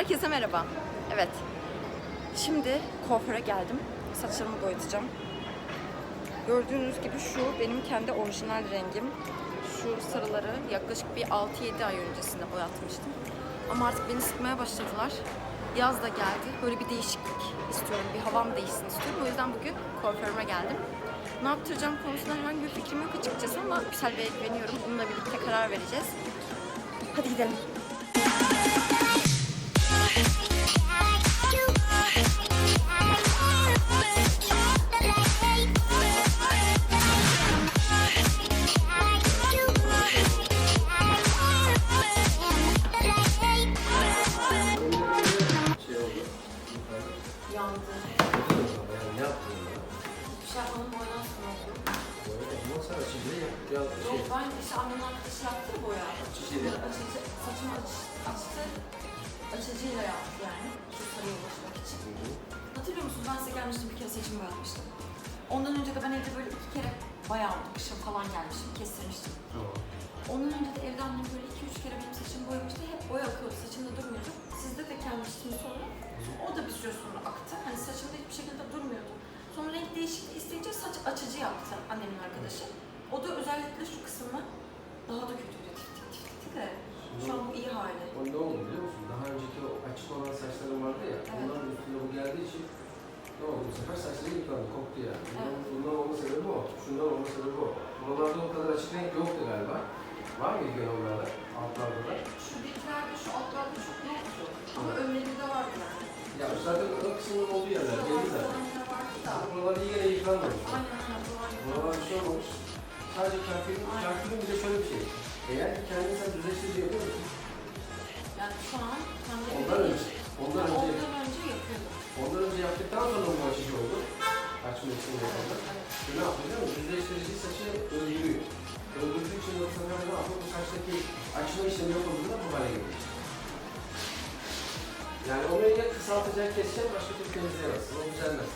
Herkese merhaba. Evet. Şimdi kuaföre geldim. Saçlarımı boyatacağım. Gördüğünüz gibi şu benim kendi orijinal rengim. Şu sarıları yaklaşık bir 6-7 ay öncesinde boyatmıştım. Ama artık beni sıkmaya başladılar. Yaz da geldi. Böyle bir değişiklik istiyorum. Bir havam değişsin istiyorum. O yüzden bugün kuaförüme geldim. Ne yaptıracağım konusunda herhangi bir fikrim yok açıkçası ama Güzel Bey'e güveniyorum. Bununla birlikte karar vereceğiz. Hadi gidelim. Yandı. Yani ne yaptın ya? Bir şey yapmanın boydan sonra açıcı yap. Ya şey, işte annemin arkadaşı yaptı ya boya. Açıcıyla? Açıcı, saçımı aç, açtı. Yani. Hatırlıyor musun ben size gelmiştim bir kere saçımı boyatmıştım. Ondan önce de ben evde böyle iki kere bayağı. Kışın falan gelmiştim, kestirmiştim. Ondan önce de evde annem böyle iki üç kere benim saçımı boyamıştı. Hep boya akıyordu, saçımda durmuyordu. Sizde de gelmiştim sonra. O da bir süre sonra aktı. Hani saçımda hiçbir şekilde durmuyordu. Sonra renk değişikliği isteyince saç açıcı yaptı annemin arkadaşı. O da özellikle şu kısmı daha da kötüydü tif tif de. Şu an bu iyi hali. O ne oldu biliyor musun? Daha önceki o açık olan saçlarım vardı ya. Evet. Onların üstünde bu geldiği için ne oldu? Bu sefer saçları yıkandı, koktu yani. Bundan, Evet. bundan olma sebebi o. Şundan olma sebebi o. Buralarda o kadar açık renk yoktu galiba. Var mıydı gene onlarda? Altlarda da. Şu bitlerde, şu altlarda çok yoktu. Ama yani. Ya zaten o kısmının olduğu yerler belli zaten. Buralar iyi. Aynen aynen. buralar bir şey olmamış. Sadece kafirin, kafirin bir de şöyle bir şey. Eğer ki kendini sen düzleştirici yapıyor musun? Yani şu an kendi Ondan önce, ondan değil. önce, Ondan önce yapıyordum. ondan önce yaptıktan sonra bu açıcı oldu. Açma için yapıldı. Evet. Ne yapıyor biliyor musun? Düzleştirici saçı öldürüyor. Öldürdüğü için sefer ne yapıyor? Bu saçtaki açma işlemi yapıldığında bu hale geliyor. Yani onu ya kısaltacak, kesecek, başka türlü temizleyemezsin. O düzelmez.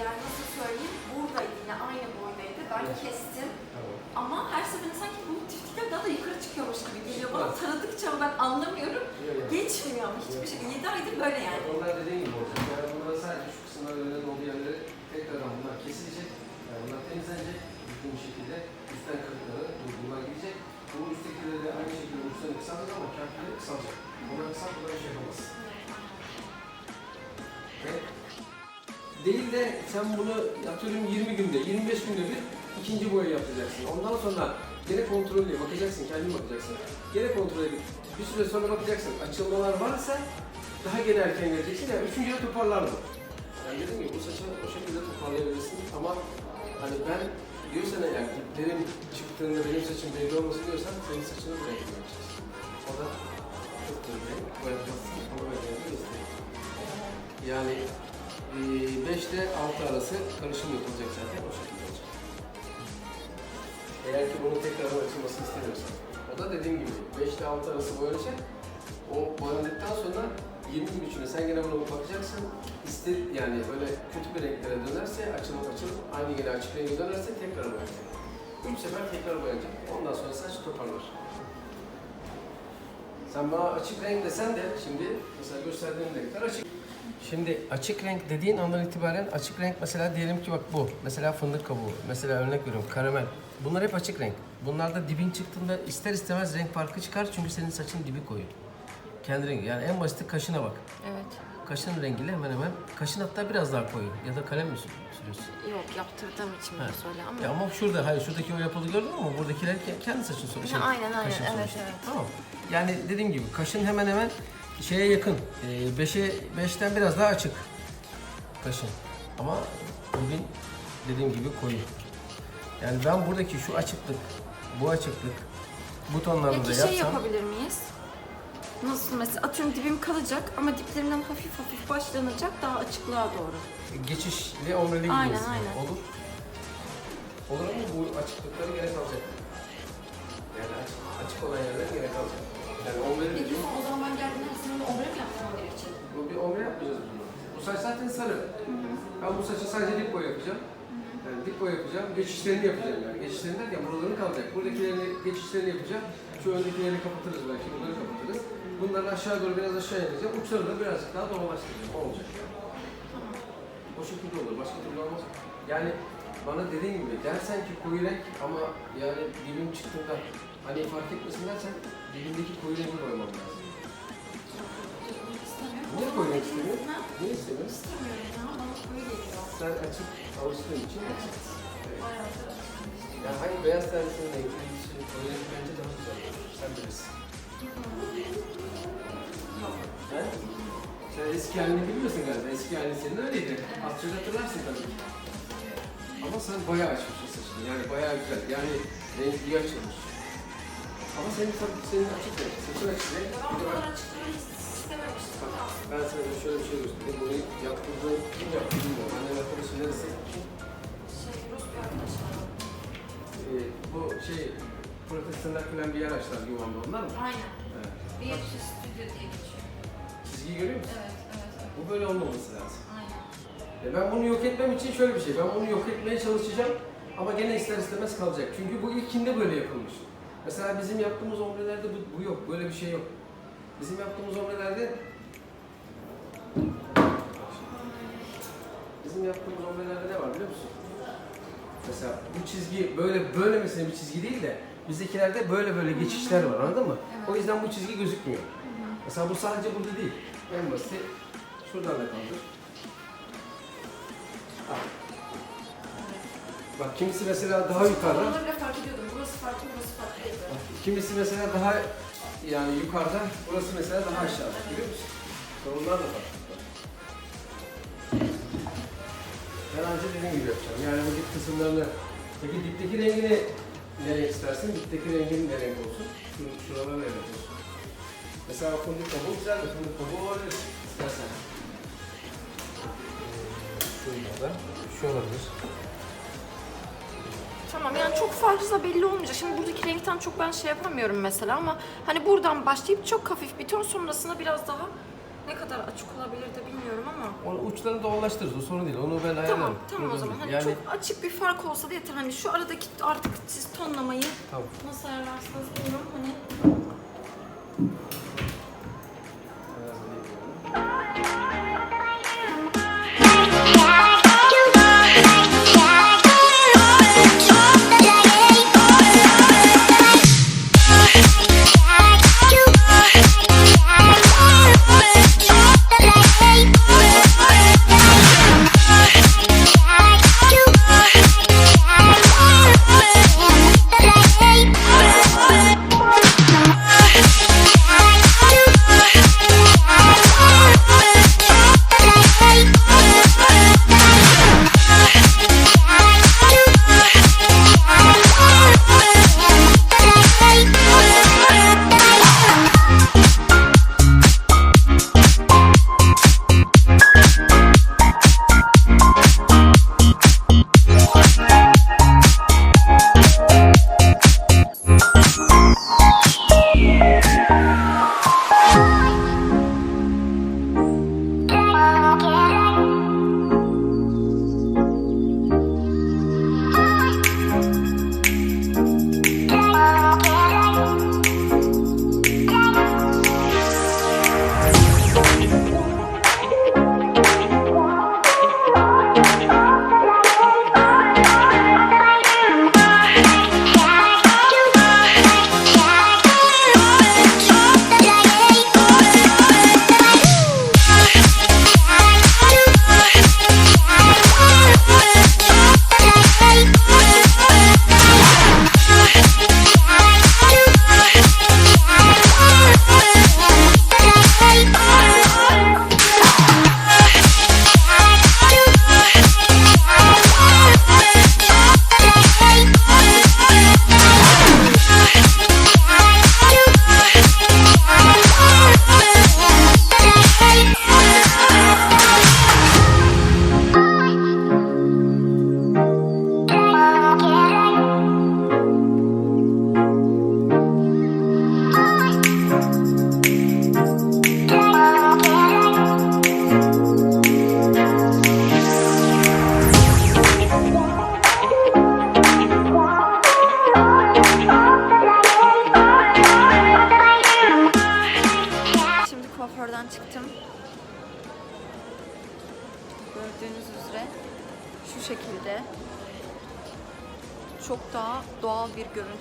Yani nasıl söyleyeyim? Buradaydı yine aynı boydaydı. Ben Evet. kestim. Tamam. Ama her seferinde sanki bu tiftikler daha da yukarı çıkıyormuş gibi geliyor. Bana taradıkça ben anlamıyorum. Yok, yok. Geçmiyor hiçbir şekilde. 7 aydır böyle yani. Onlar dediğin gibi olacak. Yani bunların sadece şu kısımlar önüne olduğu yerleri tekrardan bunlar kesilecek. Yani bunlar temizlenecek. Düzgün bir değil de sen bunu atıyorum 20 günde, 25 günde bir ikinci boya yapacaksın. Ondan sonra gene kontrollü bakacaksın, kendin bakacaksın. Gene kontrol edip bir süre sonra bakacaksın. Açılmalar varsa daha gene erken geleceksin. Yani üçüncüde toparlar mı? Yani dedim ki bu saçı o şekilde toparlayabilirsin ama hani ben diyorsan eğer diplerim çıktığında benim saçım belli olmasın diyorsan senin saçını buraya yapacaksın. O da çok bir boyatmasın. Ama böyle istedim. Yani 5 ile 6 arası karışım yapılacak zaten o şekilde olacak. Eğer ki bunun tekrar açılmasını istemiyorsan. O da dediğim gibi 5 ile 6 arası boyanacak. O boyandıktan sonra 20 gün içinde sen gene buna bakacaksın. İste, yani böyle kötü bir renklere dönerse açılıp açılıp aynı gene açık renge dönerse tekrar boyanacak. 3 sefer tekrar boyanacak. Ondan sonra saç toparlar. Sen bana açık renk desen de şimdi mesela gösterdiğim renkler açık. Şimdi açık renk dediğin andan itibaren açık renk mesela diyelim ki bak bu. Mesela fındık kabuğu. Mesela örnek veriyorum karamel. Bunlar hep açık renk. Bunlarda dibin çıktığında ister istemez renk farkı çıkar çünkü senin saçın dibi koyu. Kendi rengi. Yani en basiti kaşına bak. Evet. Kaşın rengiyle hemen hemen. Kaşın hatta biraz daha koyu. Ya da kalem mi sür- sürüyorsun? Yok yaptırdığım için böyle söyle ama. Ya ama şurada, hayır şuradaki o yapılı gördün mü? Buradakiler ke- kendi saçın sonuçta. Ha, aynen, aynen. Evet, evet. Tamam. Yani dediğim gibi kaşın hemen hemen şeye yakın. E, beşe, beşten biraz daha açık kaşın. Ama bugün dediğim gibi koyu. Yani ben buradaki şu açıklık, bu açıklık, bu tonlarda da Peki şey yapsam... yapabilir miyiz? Nasıl mesela atıyorum dibim kalacak ama diplerimden hafif hafif başlanacak daha açıklığa doğru. geçişli omreli gibi Aynen, aynen. Olur. Olur ama bu açıklıkları gene kalacak. Yani açık, açık olan yerler gene kalacak. Yani omreli Peki dediğim, o zaman ben geldiğimde aslında omre mi yapmam gerekecek? bu bir omre yapmayacağız bunu. Bu saç zaten sarı. Ben bu saçı sadece dip boy yapacağım. Yani dip boy yapacağım, geçişlerini yapacağım yani. Geçişlerini derken buraların kalacak. Buradakilerini, geçişlerini yapacağım. Şu öndekilerini kapatırız belki, bunları kapatırız. Bu bunları aşağı doğru biraz aşağı ineceğim. Uçları da birazcık daha domalaştıracağım. O olacak. O şekilde olur. Başka türlü olmaz. Yani bana dediğin gibi dersen ki koyu renk ama yani dibim çıktığında hani fark etmesin dersen dibindeki koyu rengi koymam lazım. Niye koyu renk istemiyorsun? Niye istemiyorsun? İstemiyorum ya. Bana koyu geliyor. Sen açık alıştığın için açık. Evet. Açık. Yani hangi beyaz terlisinin renkli için koyu renk bence daha güzel. Sen bilirsin. He? Sen eski halini bilmiyorsun galiba. Eski halin senin öyleydi. Az çok hatırlarsın tabii. Ama sen bayağı açmışsın saçını. Yani bayağı güzel. Yani renk iyi açılmış. Ama senin tabii senin açık renk. Saçın açık renk. Ben Bir bu istememiştim. ben sana şöyle bir şey göstereyim. Yaptırdığın kim yaptı bilmiyorum. Annem arkadaşın neresi? Şey, Rus bir arkadaşım. Ee, bu şey protestanlar falan bir yer açtılar Yuvan'da. Onlar mı? Aynen. Evet. Bir stüdyo diye geçiyor. Çizgiyi görüyor musun? Evet, evet, evet. Bu böyle olmaması lazım. Aynen. E ben bunu yok etmem için şöyle bir şey. Ben bunu yok etmeye çalışacağım ama gene ister istemez kalacak. Çünkü bu ilkinde böyle yapılmış. Mesela bizim yaptığımız ombrelerde bu, bu yok. Böyle bir şey yok. Bizim yaptığımız ombrelerde bizim yaptığımız ombrelerde ne var biliyor musun? Mesela bu çizgi böyle böylemesine bir çizgi değil de bizdekilerde böyle böyle geçişler var anladın mı? Evet. O yüzden bu çizgi gözükmüyor. Mesela bu sadece burada değil. En basit şuradan da kaldır. Al. Bak kimisi mesela daha yukarıda, Onları fark ediyordum. Burası farklı, burası farklıydı. kimisi mesela daha yani yukarıda, burası mesela daha aşağıda. Biliyor musun? Sorunlar da farklı. Ben ancak dediğim gibi yapacağım. Yani bu dip kısımlarını, peki dipteki rengini ne renk istersin? Dipteki rengin ne renk olsun? Şu, şuralar ne renk olsun? Mesela fındık kabuğu güzel de fındık kabuğu olabilir istersen. Şurada, şu olabilir. Tamam yani çok fazla belli olmayacak. Şimdi buradaki renkten çok ben şey yapamıyorum mesela ama hani buradan başlayıp çok hafif bir ton sonrasında biraz daha ne kadar açık olabilir de bilmiyorum ama. Onu uçlarını doğallaştırırız, o sorun değil. Onu ben ayarlarım. Tamam, tamam o zaman. Hani yani, çok açık bir fark olsa da yeter. Hani şu aradaki artık siz tonlamayı Tamam. nasıl ayarlarsınız bilmiyorum. Hani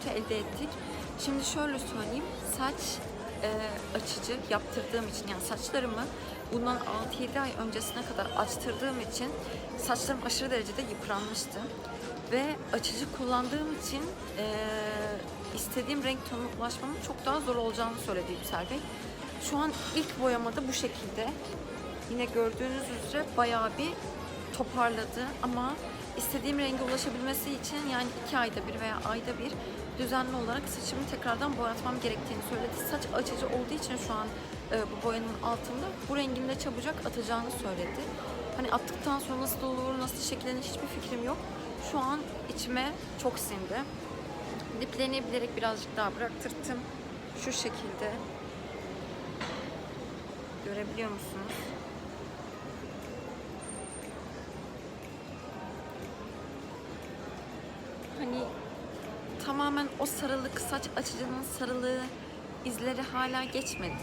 görüntü elde ettik. Şimdi şöyle söyleyeyim, saç e, açıcı yaptırdığım için yani saçlarımı bundan 6-7 ay öncesine kadar açtırdığım için saçlarım aşırı derecede yıpranmıştı. Ve açıcı kullandığım için e, istediğim renk tonuna ulaşmamın çok daha zor olacağını söyledi Yüksel Bey. Şu an ilk boyamada bu şekilde. Yine gördüğünüz üzere bayağı bir toparladı ama istediğim renge ulaşabilmesi için yani iki ayda bir veya ayda bir düzenli olarak saçımı tekrardan boyatmam gerektiğini söyledi. Saç açıcı olduğu için şu an e, bu boyanın altında bu rengini de çabucak atacağını söyledi. Hani attıktan sonra nasıl olur, nasıl şekillenir hiçbir fikrim yok. Şu an içime çok sindi. Diplerini bilerek birazcık daha bıraktırttım. Şu şekilde. Görebiliyor musunuz? Tamamen o sarılık, saç açıcının sarılığı izleri hala geçmedi.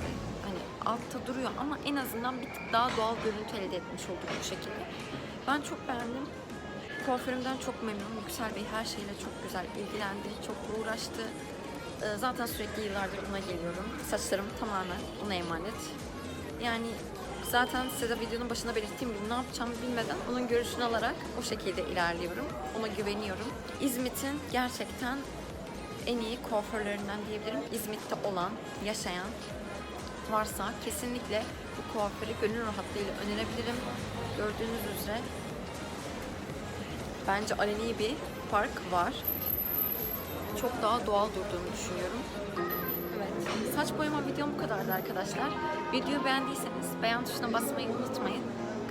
Hani altta duruyor ama en azından bir tık daha doğal görüntü elde etmiş olduk bu şekilde. Ben çok beğendim. Kuaförümden çok memnunum. Yüksel Bey her şeyle çok güzel ilgilendi, çok uğraştı. Ee, Zaten sürekli yıllardır ona geliyorum. Saçlarım tamamen ona emanet. Yani zaten size de videonun başında belirttiğim gibi ne yapacağımı bilmeden onun görüşünü alarak o şekilde ilerliyorum. Ona güveniyorum. İzmit'in gerçekten en iyi kuaförlerinden diyebilirim. İzmit'te olan, yaşayan varsa kesinlikle bu kuaförü gönül rahatlığıyla önerebilirim. Gördüğünüz üzere bence aleni bir park var. Çok daha doğal durduğunu düşünüyorum. Saç boyama videom bu kadardı arkadaşlar. Videoyu beğendiyseniz beğen tuşuna basmayı unutmayın.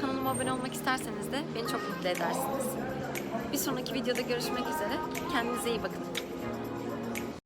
Kanalıma abone olmak isterseniz de beni çok mutlu edersiniz. Bir sonraki videoda görüşmek üzere. Kendinize iyi bakın.